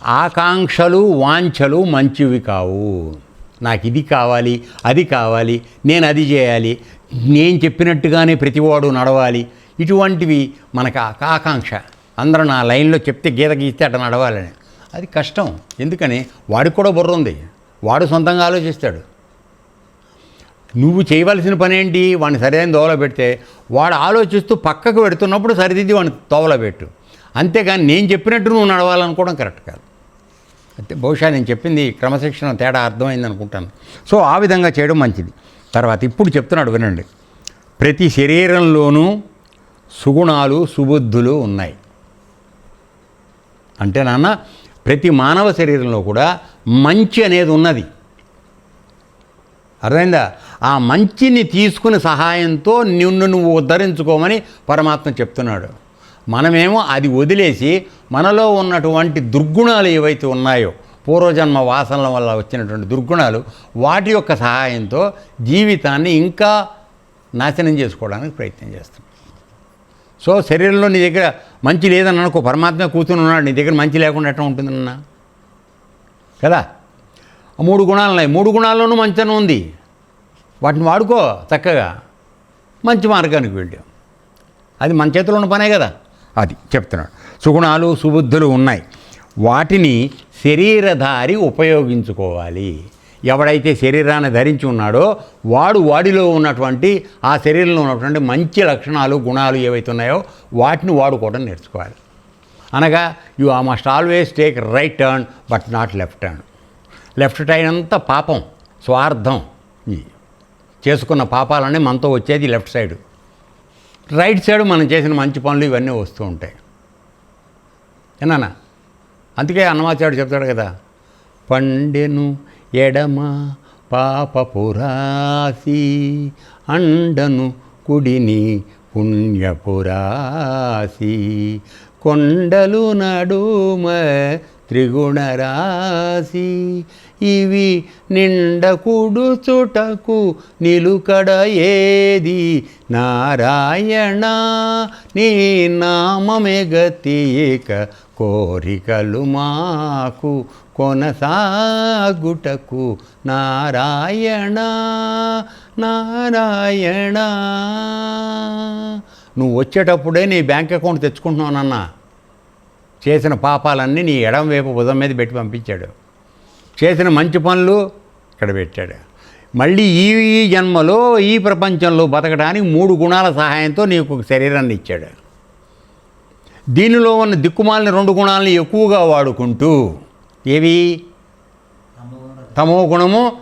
ఆకాంక్షలు వాంఛలు మంచివి కావు. నాకు ఇది కావాలి అది కావాలి నేను అది చేయాలి నేను చెప్పినట్టుగానే ప్రతివాడు నడవాలి. ఇటువంటివి మనకు ఆకాంక్ష. అందరూ నా లైన్లో చెప్తే గీత గీస్తే అట్ట నడవాలని. అది కష్టం. ఎందుకని? వాడికి కూడా బుర్ర ఉంది. వాడు సొంతంగా ఆలోచిస్తాడు. నువ్వు చేయవలసిన పని ఏంటి వాడిని సరైన దోవలో పెడితే వాడు ఆలోచిస్తూ పక్కకు పెడుతున్నప్పుడు సరిదిద్ది వాడిని తోవలో పెట్టు. అంతేగాని నేను చెప్పినట్టు నువ్వు నడవాలనుకోవడం కరెక్ట్ కాదు. అయితే బహుశా నేను చెప్పింది క్రమశిక్షణ తేడా అర్థమైంది అనుకుంటాను. సో ఆ విధంగా చేయడం మంచిది. తర్వాత ఇప్పుడు చెప్తున్నాడు వినండి. ప్రతి శరీరంలోనూ సుగుణాలు సుబుద్ధులు ఉన్నాయి. అంటే నాన్న ప్రతి మానవ శరీరంలో కూడా మంచి అనేది ఉన్నది. అర్థమైందా? ఆ మంచిని తీసుకుని సహాయంతో నిన్ను నువ్వు ఉద్ధరించుకోమని పరమాత్మ చెప్తున్నాడు. మనమేమో అది వదిలేసి మనలో ఉన్నటువంటి దుర్గుణాలు ఏవైతే ఉన్నాయో పూర్వజన్మ వాసనల వల్ల వచ్చినటువంటి దుర్గుణాలు వాటి యొక్క సహాయంతో జీవితాన్ని ఇంకా నాశనం చేసుకోవడానికి ప్రయత్నం చేస్తాం. సో శరీరంలో నీ దగ్గర మంచి లేదని అనుకో పరమాత్మ కూర్చుని ఉన్నాడు నీ దగ్గర మంచి లేకుండా ఎట్లా ఉంటుందన్నా కదా? మూడు గుణాలు ఉన్నాయి. మూడు గుణాల్లోనూ మంచనం ఉంది. వాటిని వాడుకో చక్కగా. మంచి మార్గానికి వెళ్ళాం అది మన చేతిలో ఉన్న పనే కదా. అది చెప్తున్నాడు. సుగుణాలు సుబుద్ధులు ఉన్నాయి. వాటిని శరీరధారి ఉపయోగించుకోవాలి. ఎవడైతే శరీరాన్ని ధరించి ఉన్నాడో వాడు వాడిలో ఉన్నటువంటి ఆ శరీరంలో ఉన్నటువంటి మంచి లక్షణాలు గుణాలు ఏవైతే ఉన్నాయో వాటిని వాడుకోవడం నేర్చుకోవాలి. అనగా you uh must always take right turn but not left turn. Left turn అంతా పాపం స్వార్థం. చేసుకున్న పాపాలన్నీ మనతో వచ్చేది లెఫ్ట్ సైడ్. రైట్ సైడ్ మనం చేసిన మంచి పనులు ఇవన్నీ వస్తూ ఉంటాయి. ఏనా అందుకే అన్నమాచార్యుడు చెప్తాడు కదా పండెను ఎడమ పాపపురాసి అండను కుడిని పుణ్యపురాసి కొండలు నడుమ త్రిగుణరాశి. ఇవి నిండ కుడుచుటకు నిలుకడ ఏది నారాయణ నీ నామమే కోరికలు మాకు కొనసాగుటకు. నారాయణ నారాయణ. నువ్వు వచ్చేటప్పుడే నీ బ్యాంక్ అకౌంట్ తెచ్చుకుంటున్నానన్నా చేసిన పాపాలన్నీ నీ ఎడం వైపు మీద పెట్టి పంపించాడు. చేసిన మంచి పనులు ఇక్కడ పెట్టాడు. మళ్ళీ ఈ ఈ జన్మలో ఈ ప్రపంచంలో బతకడానికి మూడు గుణాల సహాయంతో నీకు శరీరాన్ని ఇచ్చాడు. దీనిలో ఉన్న దిక్కుమాలని రెండు గుణాలని ఎక్కువగా వాడుకుంటూ ఏవి? తమో గుణము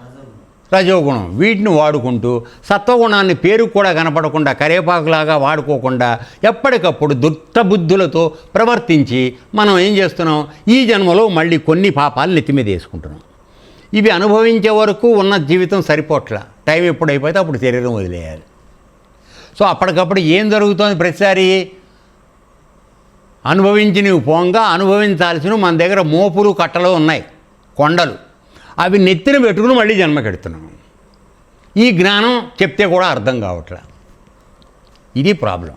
రజోగుణం. వీటిని వాడుకుంటూ సత్వగుణాన్ని పేరు కూడా కనపడకుండా కరేపాకులాగా వాడుకోకుండా ఎప్పటికప్పుడు దుర్తబుద్ధులతో ప్రవర్తించి మనం ఏం చేస్తున్నాం? ఈ జన్మలో మళ్ళీ కొన్ని పాపాలు నెత్తిమీదేసుకుంటున్నాం వేసుకుంటున్నాం. ఇవి అనుభవించే వరకు ఉన్న జీవితం సరిపోట్ల. టైం ఎప్పుడు అయిపోతే అప్పుడు శరీరం వదిలేయాలి. సో అప్పటికప్పుడు ఏం జరుగుతోంది ప్రతిసారి? అనుభవించినవి పోంగా అనుభవించాల్సిన మన దగ్గర మోపులు కట్టలు ఉన్నాయి. కొండలు. అవి నెత్తిన పెట్టుకుని మళ్ళీ జన్మకెడుతున్నాం. ఈ జ్ఞానం చెప్తే కూడా అర్థం కావట్లే. ఇది ప్రాబ్లం.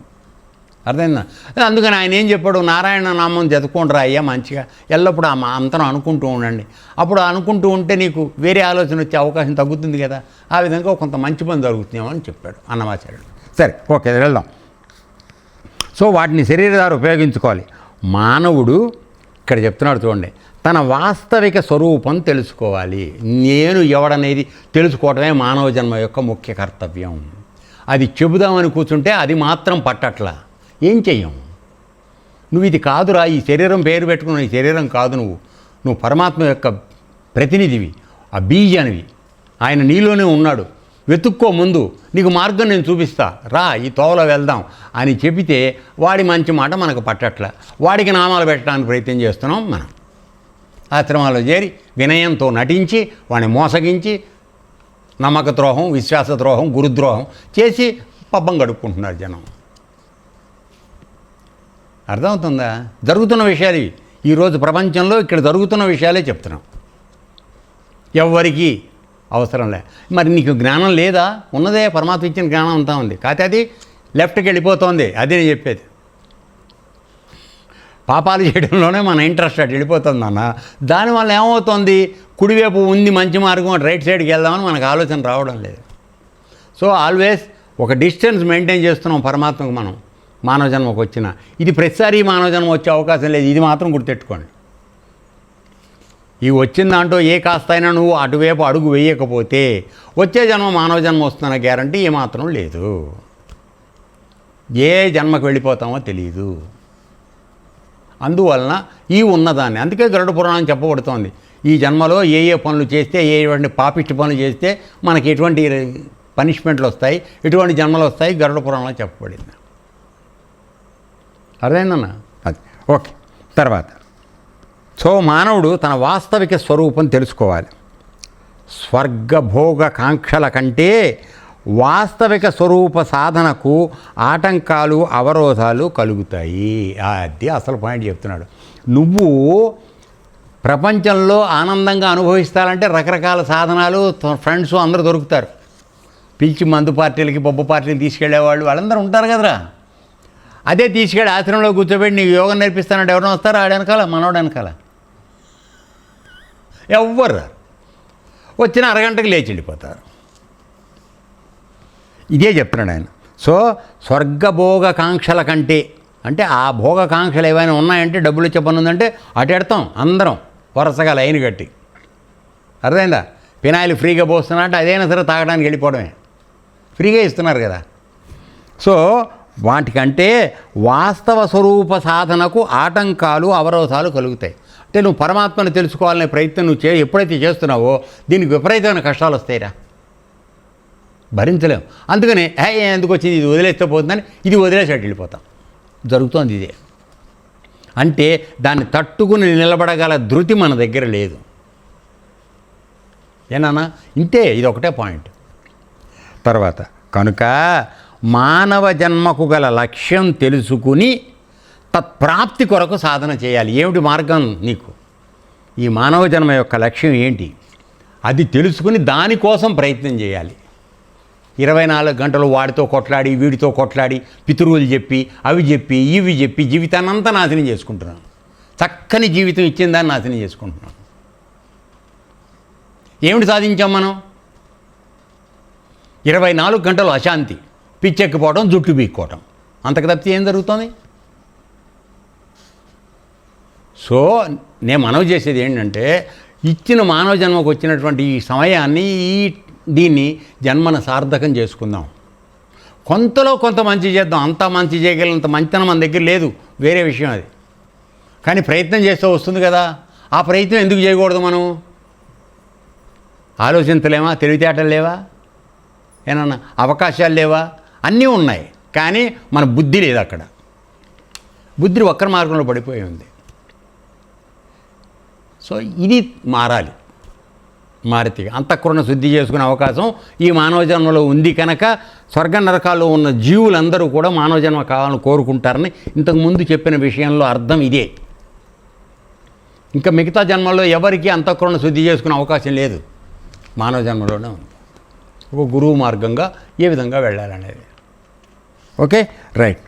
అర్థమైందా? అందుకని ఆయన ఏం చెప్పాడు? నారాయణ నామం చదువుకోండి అయ్యా మంచిగా. ఎల్లప్పుడూ ఆ అంతరం అనుకుంటూ ఉండండి. అప్పుడు అనుకుంటూ ఉంటే నీకు వేరే ఆలోచన వచ్చే అవకాశం తగ్గుతుంది కదా. ఆ విధంగా కొంత మంచి పని జరుగుతుందేమో అని చెప్పాడు అన్నమాచార్యుడు. సరే ఓకే వెళ్దాం. సో వాటిని శరీరధార ఉపయోగించుకోవాలి. మానవుడు ఇక్కడ చెప్తున్నాడు చూడండి తన వాస్తవిక స్వరూపం తెలుసుకోవాలి. నేను ఎవడనేది తెలుసుకోవడమే మానవ జన్మ యొక్క ముఖ్య కర్తవ్యం. అది చెబుదామని కూర్చుంటే అది మాత్రం పట్టట్లా. ఏం చెయ్యం? నువ్వు ఇది కాదురా ఈ శరీరం పేరు పెట్టుకున్న ఈ శరీరం కాదు నువ్వు. నువ్వు పరమాత్మ యొక్క ప్రతినిధివి ఆ బీజానివి. ఆయన నీలోనే ఉన్నాడు. వెతుక్కో ముందు నీకు మార్గం నేను చూపిస్తా. రా ఈ తోవలో వెళ్దాం అని చెబితే వాడి మంచి మాట మనకు పట్టట్ల. వాడికి నామాలు పెట్టడానికి ప్రయత్నం చేస్తున్నాం మనం. ఆశ్రమాల్లో చేరి వినయంతో నటించి వాడిని మోసగించి నమ్మక ద్రోహం విశ్వాస ద్రోహం గురుద్రోహం చేసి పబ్బం గడుపుకుంటున్నారు జనం. అర్థమవుతుందా? జరుగుతున్న విషయాలు ఇవి. ఈరోజు ప్రపంచంలో ఇక్కడ జరుగుతున్న విషయాలే చెప్తున్నాం. ఎవ్వరికి అవసరం లే. మరి నీకు జ్ఞానం లేదా? ఉన్నదే పరమాత్మ ఇచ్చిన జ్ఞానం అంతా ఉంది. కాకపోతే అది లెఫ్ట్కి వెళ్ళిపోతుంది. అదే నేను చెప్పేది. పాపాలు చేయడంలోనే మన ఇంట్రెస్ట్ అటు వెళ్ళిపోతుంది అన్న దానివల్ల ఏమవుతుంది? కుడివైపు ఉంది మంచి మార్గం రైట్ సైడ్కి వెళ్దామని మనకు ఆలోచన రావడం లేదు. సో ఆల్వేస్ ఒక డిస్టెన్స్ మెయింటైన్ చేస్తున్నాం పరమాత్మకు మనం మానవ జన్మకు వచ్చిన. ఇది ప్రతిసారి మానవ జన్మ వచ్చే అవకాశం లేదు. ఇది మాత్రం గుర్తెట్టుకోండి. ఈ వచ్చిన దాంట్లో ఏ కాస్తైనా నువ్వు అటువైపు అడుగు వేయకపోతే వచ్చే జన్మ మానవ జన్మ వస్తున్న గ్యారంటీ ఏమాత్రం లేదు. ఏ జన్మకు వెళ్ళిపోతామో తెలియదు అందువలన ఈ ఉన్నదాన్ని అందుకే గరుడ పురాణం చెప్పబడుతోంది. ఈ జన్మలో ఏ ఏ పనులు చేస్తే ఏ ఎటువంటి పాపిష్టి పనులు చేస్తే మనకి ఎటువంటి పనిష్మెంట్లు వస్తాయి ఎటువంటి జన్మలు వస్తాయి గరుడ పురాణంలో చెప్పబడింది. అదేనన్నా అది. ఓకే. తర్వాత. సో మానవుడు తన వాస్తవిక స్వరూపం తెలుసుకోవాలి. స్వర్గభోగ కాంక్షల కంటే వాస్తవిక స్వరూప సాధనకు ఆటంకాలు అవరోధాలు కలుగుతాయి. అది అసలు పాయింట్ చెప్తున్నాడు. నువ్వు ప్రపంచంలో ఆనందంగా అనుభవిస్తారంటే రకరకాల సాధనాలు ఫ్రెండ్స్ అందరూ దొరుకుతారు. పిలిచి మందు పార్టీలకి బొబ్బ పార్టీలు తీసుకెళ్ళేవాళ్ళు వాళ్ళందరూ ఉంటారు కదరా. అదే తీసుకెళ్ళి ఆశ్రమంలో కూర్చోబెట్టి నీకు యోగం నేర్పిస్తానంటే ఎవరైనా వస్తారా ఆడ వెనకాల? మనోడు వెనకాల. ఎవ్వరు వచ్చిన అరగంటకి లేచి వెళ్ళిపోతారు. ఇదే చెప్తున్నాడు ఆయన సో స్వర్గభోగకాంక్షల కంటే అంటే ఆ భోగకాంక్షలు ఏవైనా ఉన్నాయంటే డబ్బులు వచ్చే పని ఉందంటే అటు ఎడతాం అందరం వరుసగా లైన్ కట్టి. అర్థమైందా? ఫినాయిల్ ఫ్రీగా పోస్తున్నట్టు అదైనా సరే తాగడానికి వెళ్ళిపోవడమే. ఫ్రీగా ఇస్తున్నారు కదా. సో వాటికంటే వాస్తవ స్వరూప సాధనకు ఆటంకాలు అవరోధాలు కలుగుతాయి. అంటే నువ్వు పరమాత్మను తెలుసుకోవాలనే ప్రయత్నం నువ్వు చే ఎప్పుడైతే చేస్తున్నావో దీనికి విపరీతమైన కష్టాలు వస్తాయిరా. భరించలేము అందుకని హే ఎందుకు వచ్చింది? ఇది వదిలేస్తే పోతుందని ఇది వదిలేసి అటు వెళ్ళిపోతాం. జరుగుతోంది ఇదే. అంటే దాన్ని తట్టుకుని నిలబడగల ధృతి మన దగ్గర లేదు. ఏనా ఇంతే ఇది ఒకటే పాయింట్. తర్వాత కనుక మానవ జన్మకు గల లక్ష్యం తెలుసుకుని తత్ప్రాప్తి కొరకు సాధన చేయాలి. ఏమిటి మార్గం నీకు? ఈ మానవ జన్మ యొక్క లక్ష్యం ఏంటి? అది తెలుసుకుని దానికోసం ప్రయత్నం చేయాలి. ఇరవై నాలుగు గంటలు వాడితో కొట్లాడి వీడితో కొట్లాడి పితరువులు చెప్పి అవి చెప్పి ఇవి చెప్పి జీవితాన్ని అంతా నాశనం చేసుకుంటున్నాను. చక్కని జీవితం ఇచ్చిన దాన్ని నాశనం చేసుకుంటున్నాను. ఏమిటి సాధించాం మనం? ఇరవై నాలుగు గంటలు అశాంతి పిచ్చెక్కిపోవడం జుట్టు బీక్కోవటం అంతకు తప్పితే ఏం జరుగుతుంది? సో నేను మనవి చేసేది ఏంటంటే ఇచ్చిన మానవ జన్మకు వచ్చినటువంటి ఈ సమయాన్ని ఈ దీన్ని జన్మను సార్థకం చేసుకుందాం. కొంతలో కొంత మంచి చేద్దాం. అంత మంచి చేయగలిగినంత మంచితనం మన దగ్గర లేదు. వేరే విషయం అది. కానీ ప్రయత్నం చేస్తే వస్తుంది కదా. ఆ ప్రయత్నం ఎందుకు చేయకూడదు మనం? ఆలోచించలేమా? తెలివితేటలు లేవా? ఏమన్నా అవకాశాలు లేవా? అన్నీ ఉన్నాయి. కానీ మన బుద్ధి లేదు అక్కడ. బుద్ధి వక్ర మార్గంలో పడిపోయి ఉంది. సో ఇది మారాలి. మారుతి. అంతఃకరణ శుద్ధి చేసుకునే అవకాశం ఈ మానవ జన్మలో ఉంది కనుక స్వర్గ నరకాల్లో ఉన్న జీవులందరూ కూడా మానవ జన్మ కావాలని కోరుకుంటారని ఇంతకుముందు చెప్పిన విషయంలో అర్థం ఇదే. ఇంకా మిగతా జన్మల్లో ఎవరికి అంతఃకరణ శుద్ధి చేసుకునే అవకాశం లేదు. మానవ జన్మలోనే ఉంది. ఒక గురువు మార్గంగా ఏ విధంగా వెళ్ళాలనేది. ఓకే? రైట్.